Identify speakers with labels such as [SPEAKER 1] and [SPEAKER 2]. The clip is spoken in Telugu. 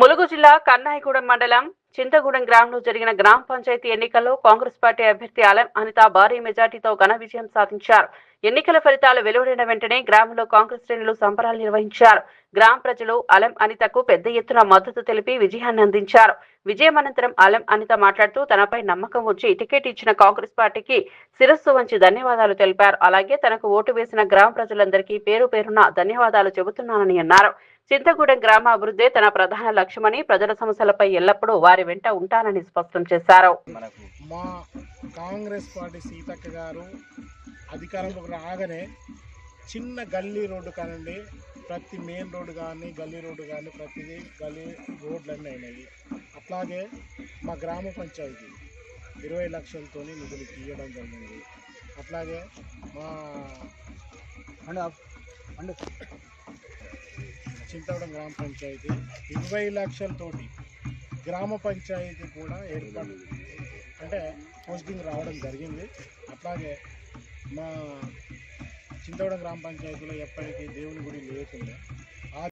[SPEAKER 1] ములుగు జిల్లా కన్నాయిగూడెం మండలం చింతగూడెం గ్రామంలో జరిగిన గ్రామ పంచాయతీ ఎన్నికల్లో కాంగ్రెస్ పార్టీ అభ్యర్థి అలం అనిత భారీ మెజార్టీతో ఘన విజయం సాధించారు. ఎన్నికల ఫలితాలు వెలువడిన వెంటనే గ్రామంలో కాంగ్రెస్ శ్రేణులు సంబరాలు నిర్వహించారు. గ్రామ ప్రజలు అలం అనితకు పెద్ద ఎత్తున మద్దతు తెలిపి విజయాన్ని అందించారు. విజయం అనంతరం అలం అనిత మాట్లాడుతూ తనపై నమ్మకం ఉంచి టికెట్ ఇచ్చిన కాంగ్రెస్ పార్టీకి శిరస్సు వంచి ధన్యవాదాలు తెలిపారు. అలాగే తనకు ఓటు వేసిన గ్రామ ప్రజలందరికీ పేరు పేరున ధన్యవాదాలు చెబుతున్నానని అన్నారు. చింతగూడెం గ్రామ అభివృద్ధే తన ప్రధాన లక్ష్యమని ప్రజల సమస్యలపై ఎల్లప్పుడూ వారి వెంట ఉంటానని స్పష్టం చేశారు.
[SPEAKER 2] మనకు
[SPEAKER 3] మా కాంగ్రెస్ పార్టీ సీతక్క గారు అధికారంలోకి రాగానే చిన్న గల్లీ రోడ్డు కానండి ప్రతి మెయిన్ రోడ్డు కానీ గల్లీ రోడ్డు కానీ ప్రతిదీ గల్లీ రోడ్లన్నీ అయినాయి. అట్లాగే మా గ్రామ పంచాయతీ ఇరవై లక్షలతో నిధులు తీయడం జరిగింది. అట్లాగే మా చింతవడం గ్రామ పంచాయతీ. ఇరవై లక్షలతోటి గ్రామ పంచాయతీ కూడా ఏర్పాటు అంటే పోస్టింగ్ రావడం జరిగింది. అట్లాగే మా చింతవడం గ్రామ పంచాయతీలో ఎప్పటికీ దేవుని గుడి లేకుండా